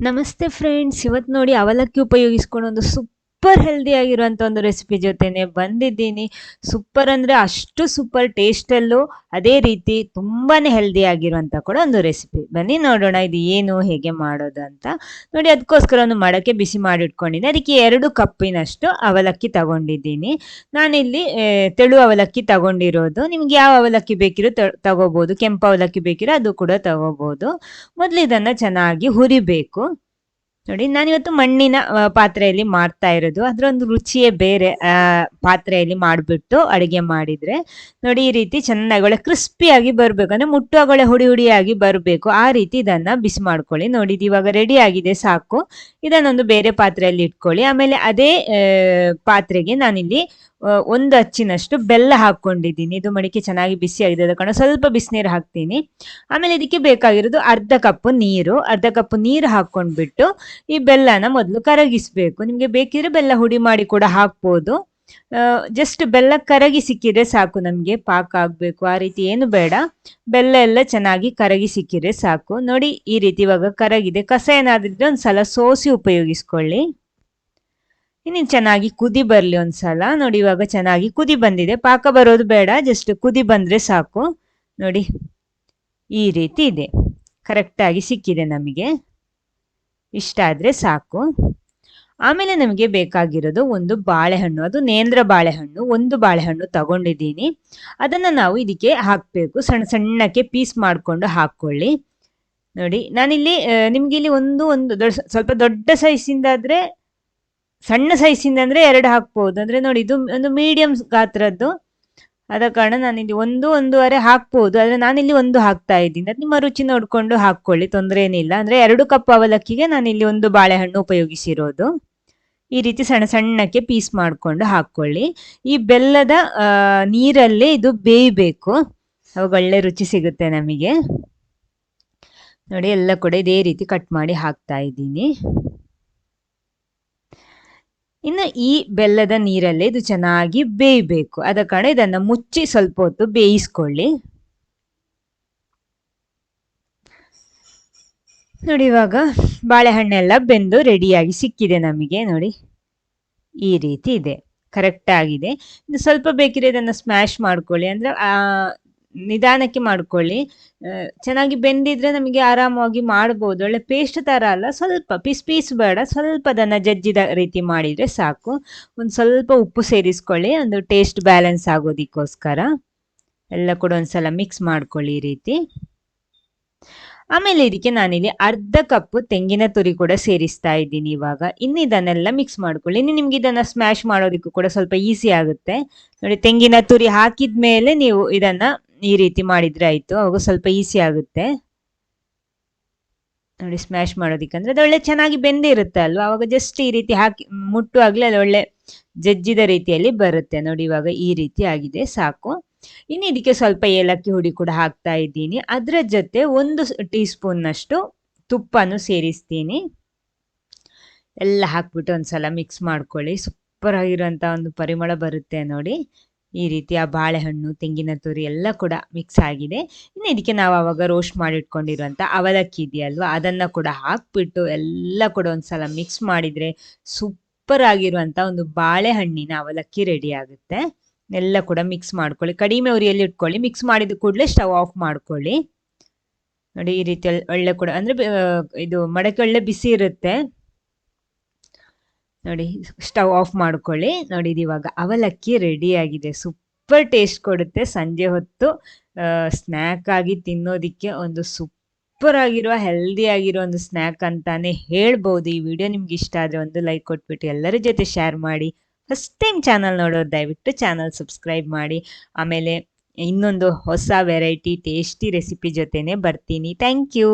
ನಮಸ್ತೆ ಫ್ರೆಂಡ್ಸ್ ಇವತ್ತು ನೋಡಿ ಅವಲಕ್ಕಿ ಉಪಯೋಗಿಸ್ಕೊಂಡು ಒಂದು ಸೂಪರ್ ಹೆಲ್ದಿ ಆಗಿರುವಂಥ ಒಂದು ರೆಸಿಪಿ ಜೊತೆನೆ ಬಂದಿದ್ದೀನಿ. ಸೂಪರ್ ಅಂದರೆ ಅಷ್ಟು ಸೂಪರ್ ಟೇಸ್ಟಲ್ಲೂ ಅದೇ ರೀತಿ ತುಂಬಾ ಹೆಲ್ದಿ ಆಗಿರುವಂಥ ಕೂಡ ಒಂದು ರೆಸಿಪಿ ಬನ್ನಿ ನೋಡೋಣ ಇದು ಏನು, ಹೇಗೆ ಮಾಡೋದು ಅಂತ. ನೋಡಿ ಅದಕ್ಕೋಸ್ಕರ ಒಂದು ಮಡಕೆ ಬಿಸಿ ಮಾಡಿ ಇಟ್ಕೊಂಡಿದ್ದೀನಿ ಅದಕ್ಕೆ ಎರಡು ಕಪ್ಪಿನಷ್ಟು ಅವಲಕ್ಕಿ ತಗೊಂಡಿದ್ದೀನಿ. ನಾನಿಲ್ಲಿ ತೆಳು ಅವಲಕ್ಕಿ ತಗೊಂಡಿರೋದು. ನಿಮ್ಗೆ ಯಾವ ಅವಲಕ್ಕಿ ಬೇಕಿರೋ ತಗೋಬಹುದು ಕೆಂಪು ಅವಲಕ್ಕಿ ಬೇಕಿರೋ ಅದು ಕೂಡ ತಗೋಬಹುದು ಮೊದಲು ಇದನ್ನ ಚೆನ್ನಾಗಿ ಹುರಿಬೇಕು. ನೋಡಿ, ನಾನಿವತ್ತು ಮಣ್ಣಿನ ಪಾತ್ರೆಯಲ್ಲಿ ಮಾಡ್ತಾ ಇರೋದು. ಅದ್ರ ಒಂದು ರುಚಿಯೇ ಬೇರೆ ಪಾತ್ರೆಯಲ್ಲಿ ಮಾಡಿಬಿಟ್ಟು ಅಡುಗೆ ಮಾಡಿದ್ರೆ ನೋಡಿ, ಈ ರೀತಿ ಚೆನ್ನಾಗಿ ಒಳ್ಳೆ ಕ್ರಿಸ್ಪಿಯಾಗಿ ಬರಬೇಕು. ಅಂದ್ರೆ ಮುಟ್ಟುವಾಗಲೇ ಹುಡಿ ಹುಡಿಯಾಗಿ ಬರಬೇಕು. ಆ ರೀತಿ ಇದನ್ನ ಬಿಸಿ ಮಾಡ್ಕೊಳ್ಳಿ. ನೋಡಿ ಇವಾಗ ರೆಡಿ ಆಗಿದೆ, ಸಾಕು. ಇದನ್ನೊಂದು ಬೇರೆ ಪಾತ್ರೆಯಲ್ಲಿ ಇಟ್ಕೊಳ್ಳಿ. ಆಮೇಲೆ ಅದೇ ಪಾತ್ರೆಗೆ ನಾನಿಲ್ಲಿ ಒಂದು ಅಚ್ಚಿನಷ್ಟು ಬೆಲ್ಲ ಹಾಕ್ಕೊಂಡಿದ್ದೀನಿ. ಇದು ಮಡಿಕೆ ಚೆನ್ನಾಗಿ ಬಿಸಿ ಆಗಿದೆ ಕಣ, ಸ್ವಲ್ಪ ಬಿಸಿನೀರು ಹಾಕ್ತೀನಿ. ಆಮೇಲೆ ಇದಕ್ಕೆ ಬೇಕಾಗಿರೋದು ಅರ್ಧ ಕಪ್ ನೀರು. ಅರ್ಧ ಕಪ್ ನೀರು ಹಾಕ್ಕೊಂಡ್ಬಿಟ್ಟು ಈ ಬೆಲ್ಲನ ಮೊದಲು ಕರಗಿಸಬೇಕು. ನಿಮಗೆ ಬೇಕಿದ್ರೆ ಬೆಲ್ಲ ಹುಡಿ ಮಾಡಿ ಕೂಡ ಹಾಕ್ಬೋದು. ಜಸ್ಟ್ ಬೆಲ್ಲ ಕರಗಿ ಸಿಕ್ಕಿದ್ರೆ ಸಾಕು ನಮಗೆ, ಪಾಕ ಆಗಬೇಕು. ಆ ರೀತಿ ಏನು ಬೇಡ. ಬೆಲ್ಲ ಎಲ್ಲ ಚೆನ್ನಾಗಿ ಕರಗಿ ಸಿಕ್ಕಿದ್ರೆ ಸಾಕು. ನೋಡಿ, ಈ ರೀತಿ ಇವಾಗ ಕರಗಿದೆ. ಕಸ ಏನಾದಿದ್ರೆ ಒಂದು ಸಲ ಸೋಸಿ ಉಪಯೋಗಿಸ್ಕೊಳ್ಳಿ. ಇನ್ನು ಚೆನ್ನಾಗಿ ಕುದಿ ಬರಲಿ ಒಂದ್ಸಲ. ನೋಡಿ, ಇವಾಗ ಚೆನ್ನಾಗಿ ಕುದಿ ಬಂದಿದೆ. ಪಾಕ ಬರೋದು ಬೇಡ ಜಸ್ಟ್ ಕುದಿ ಬಂದರೆ ಸಾಕು. ನೋಡಿ, ಈ ರೀತಿ ಇದೆ. ಕರೆಕ್ಟಾಗಿ ಸಿಕ್ಕಿದೆ ನಮಗೆ. ಇಷ್ಟ ಆದರೆ ಸಾಕು. ಆಮೇಲೆ ನಮಗೆ ಬೇಕಾಗಿರೋದು ಒಂದು ಬಾಳೆಹಣ್ಣು. ಅದು ನೇಂದ್ರ ಬಾಳೆಹಣ್ಣು. ಒಂದು ಬಾಳೆಹಣ್ಣು ತಗೊಂಡಿದ್ದೀನಿ. ಅದನ್ನು ನಾವು ಇದಕ್ಕೆ ಹಾಕಬೇಕು. ಸಣ್ಣ ಸಣ್ಣಕ್ಕೆ ಪೀಸ್ ಮಾಡಿಕೊಂಡು ಹಾಕ್ಕೊಳ್ಳಿ ನೋಡಿ, ನಾನಿಲ್ಲಿ ನಿಮಗಿಲ್ಲಿ ಒಂದು ಒಂದು ದೊಡ್ಡ, ಸ್ವಲ್ಪ ದೊಡ್ಡ ಸೈಜಿಂದ ಆದರೆ ಸಣ್ಣ ಸೈಜಿಂದ ಅಂದರೆ ಎರಡು ಹಾಕ್ಬೋದು. ಅಂದರೆ ನೋಡಿ, ಇದು ಒಂದು ಮೀಡಿಯಂ ಗಾತ್ರದ್ದು. ಆದ ಕಾರಣ ನಾನಿಲ್ಲಿ ಒಂದು, ಒಂದೂವರೆ ಹಾಕ್ಬೋದು. ಆದರೆ ನಾನಿಲ್ಲಿ ಒಂದು ಹಾಕ್ತಾ ಇದ್ದೀನಿ. ಅದು ನಿಮ್ಮ ರುಚಿ ನೋಡಿಕೊಂಡು ಹಾಕ್ಕೊಳ್ಳಿ ತೊಂದರೆ ಏನಿಲ್ಲ ಅಂದರೆ ಎರಡು ಕಪ್ ಅವಲಕ್ಕಿಗೆ ನಾನಿಲ್ಲಿ ಒಂದು ಬಾಳೆಹಣ್ಣು ಉಪಯೋಗಿಸಿರೋದು. ಈ ರೀತಿ ಸಣ್ಣ ಸಣ್ಣಕ್ಕೆ ಪೀಸ್ ಮಾಡಿಕೊಂಡು ಹಾಕ್ಕೊಳ್ಳಿ. ಈ ಬೆಲ್ಲದ ನೀರಲ್ಲೇ ಇದು ಬೇಯಬೇಕು. ಅವಾಗ ಒಳ್ಳೆ ರುಚಿ ಸಿಗುತ್ತೆ ನಮಗೆ. ನೋಡಿ, ಎಲ್ಲ ಕೂಡ ಇದೇ ರೀತಿ ಕಟ್ ಮಾಡಿ ಹಾಕ್ತಾ ಇದ್ದೀನಿ. ಇನ್ನು ಈ ಬೆಲ್ಲದ ನೀರಲ್ಲೇ ಇದು ಚೆನ್ನಾಗಿ ಬೇಯಬೇಕು. ಅದ ಕಾರಣ ಇದನ್ನು ಮುಚ್ಚಿ ಸ್ವಲ್ಪ ಹೊತ್ತು ಬೇಯಿಸ್ಕೊಳ್ಳಿ. ನೋಡಿ ಇವಾಗ ಬಾಳೆಹಣ್ಣೆಲ್ಲ ಬೆಂದು ರೆಡಿಯಾಗಿ ಸಿಕ್ಕಿದೆ ನಮಗೆ. ನೋಡಿ, ಈ ರೀತಿ ಇದೆ. ಕರೆಕ್ಟ್ ಆಗಿದೆ. ಇನ್ನು ಸ್ವಲ್ಪ ಬೇಕಿದ್ರೆ ಇದನ್ನು ಸ್ಮ್ಯಾಶ್ ಮಾಡ್ಕೊಳ್ಳಿ. ಅಂದರೆ ನಿಧಾನಕ್ಕೆ ಮಾಡ್ಕೊಳ್ಳಿ. ಚೆನ್ನಾಗಿ ಬೆಂದಿದ್ರೆ ನಮಗೆ ಆರಾಮವಾಗಿ ಮಾಡ್ಬೋದು. ಒಳ್ಳೆ ಪೇಸ್ಟ್ ಥರ ಅಲ್ಲ, ಸ್ವಲ್ಪ ಪೀಸ್ ಪೀಸ್ ಬೇಡ. ಸ್ವಲ್ಪ ಅದನ್ನು ಜಜ್ಜಿದ ರೀತಿ ಮಾಡಿದರೆ ಸಾಕು. ಒಂದು ಸ್ವಲ್ಪ ಉಪ್ಪು ಸೇರಿಸ್ಕೊಳ್ಳಿ. ಒಂದು ಟೇಸ್ಟ್ ಬ್ಯಾಲೆನ್ಸ್ ಆಗೋದಕ್ಕೋಸ್ಕರ. ಎಲ್ಲ ಕೂಡ ಒಂದ್ಸಲ ಮಿಕ್ಸ್ ಮಾಡ್ಕೊಳ್ಳಿ ಈ ರೀತಿ. ಆಮೇಲೆ ಇದಕ್ಕೆ ನಾನಿಲ್ಲಿ ಅರ್ಧ ಕಪ್ ತೆಂಗಿನ ತುರಿ ಕೂಡ ಸೇರಿಸ್ತಾ ಇದ್ದೀನಿ ಇವಾಗ. ಇನ್ನು ಇದನ್ನೆಲ್ಲ ಮಿಕ್ಸ್ ಮಾಡ್ಕೊಳ್ಳಿ. ಇನ್ನು ನಿಮ್ಗೆ ಇದನ್ನ ಸ್ಮ್ಯಾಶ್ ಮಾಡೋದಕ್ಕೂ ಕೂಡ ಸ್ವಲ್ಪ ಈಸಿ ಆಗುತ್ತೆ. ನೋಡಿ, ತೆಂಗಿನ ತುರಿ ಹಾಕಿದ ಮೇಲೆ ನೀವು ಇದನ್ನ ಈ ರೀತಿ ಮಾಡಿದ್ರೆ ಆಯ್ತು. ಅವಾಗ ಸ್ವಲ್ಪ ಈಸಿ ಆಗುತ್ತೆ. ನೋಡಿ ಸ್ಮ್ಯಾಶ್ ಮಾಡೋದಕ್ಕಂದ್ರೆ ಅದು ಒಳ್ಳೆ ಚೆನ್ನಾಗಿ ಬೆಂದಿರುತ್ತೆ ಅಲ್ವಾ? ಅವಾಗ ಜಸ್ಟ್ ಈ ರೀತಿ ಹಾಕಿ ಮುಟ್ಟುವಾಗಲೇ ಅದು ಒಳ್ಳೆ ಜಜ್ಜಿದ ರೀತಿಯಲ್ಲಿ ಬರುತ್ತೆ. ನೋಡಿ ಇವಾಗ ಈ ರೀತಿ ಆಗಿದೆ, ಸಾಕು. ಇನ್ನು ಇದಕ್ಕೆ ಸ್ವಲ್ಪ ಏಲಕ್ಕಿ ಹುಡಿ ಕೂಡ ಹಾಕ್ತಾ ಇದ್ದೀನಿ. ಅದರ ಜೊತೆ ಒಂದು ಟೀ ಸ್ಪೂನ್ನಷ್ಟು ತುಪ್ಪನು ಸೇರಿಸ್ತೀನಿ. ಎಲ್ಲ ಹಾಕ್ಬಿಟ್ಟು ಒಂದ್ಸಲ ಮಿಕ್ಸ್ ಮಾಡ್ಕೊಳ್ಳಿ. ಸೂಪರ್ ಆಗಿರೋಂಥ ಒಂದು ಪರಿಮಳ ಬರುತ್ತೆ ನೋಡಿ. ಈ ರೀತಿಯ ಬಾಳೆಹಣ್ಣು, ತೆಂಗಿನ ತುರಿ ಎಲ್ಲ ಕೂಡ ಮಿಕ್ಸ್ ಆಗಿದೆ. ಇನ್ನು ಇದಕ್ಕೆ ನಾವು ಆವಾಗ ರೋಸ್ಟ್ ಮಾಡಿಟ್ಕೊಂಡಿರುವಂಥ ಅವಲಕ್ಕಿ ಇದೆಯಲ್ವಾ, ಅದನ್ನು ಕೂಡ ಹಾಕ್ಬಿಟ್ಟು ಎಲ್ಲ ಕೂಡ ಒಂದ್ಸಲ ಮಿಕ್ಸ್ ಮಾಡಿದರೆ ಸೂಪರ್ ಆಗಿರುವಂಥ ಒಂದು ಬಾಳೆಹಣ್ಣಿನ ಅವಲಕ್ಕಿ ರೆಡಿ ಆಗುತ್ತೆ. ಎಲ್ಲ ಕೂಡ ಮಿಕ್ಸ್ ಮಾಡ್ಕೊಳ್ಳಿ. ಕಡಿಮೆ ಉರಿಯಲ್ಲಿ ಇಟ್ಕೊಳ್ಳಿ. ಮಿಕ್ಸ್ ಮಾಡಿದ ಕೂಡಲೇ ಸ್ಟವ್ ಆಫ್ ಮಾಡ್ಕೊಳ್ಳಿ. ನೋಡಿ ಈ ರೀತಿ ಒಳ್- ಒಳ್ಳೆ ಕೂಡ ಅಂದರೆ ಇದು ಮಡಕೆ ಒಳ್ಳೆ ಬಿಸಿ ಇರುತ್ತೆ. ನೋಡಿ, ಸ್ಟವ್ ಆಫ್ ಮಾಡ್ಕೊಳ್ಳಿ. ನೋಡಿ ಇವಾಗ ಅವಲಕ್ಕಿ ರೆಡಿ ಆಗಿದೆ. ಸೂಪರ್ ಟೇಸ್ಟ್ ಕೊಡುತ್ತೆ. ಸಂಜೆ ಹೊತ್ತು ಸ್ನ್ಯಾಕ್ ಆಗಿ ತಿನ್ನೋದಿಕ್ಕೆ ಒಂದು ಸೂಪರ್ ಆಗಿರುವ ಹೆಲ್ದಿ ಆಗಿರೋ ಒಂದು ಸ್ನ್ಯಾಕ್ ಅಂತಾನೆ ಹೇಳ್ಬೋದು. ಈ ವಿಡಿಯೋ ನಿಮ್ಗೆ ಇಷ್ಟ ಆದರೆ ಒಂದು ಲೈಕ್ ಕೊಟ್ಬಿಟ್ಟು ಎಲ್ಲರ ಜೊತೆ ಶೇರ್ ಮಾಡಿ. ಫಸ್ಟ್ ಟೈಮ್ ಚಾನಲ್ ನೋಡೋರು ದಯವಿಟ್ಟು ಚಾನಲ್ ಸಬ್ಸ್ಕ್ರೈಬ್ ಮಾಡಿ. ಆಮೇಲೆ ಇನ್ನೊಂದು ಹೊಸ ವೆರೈಟಿ ಟೇಸ್ಟಿ ರೆಸಿಪಿ ಜೊತೆನೆ ಬರ್ತೀನಿ. Thank you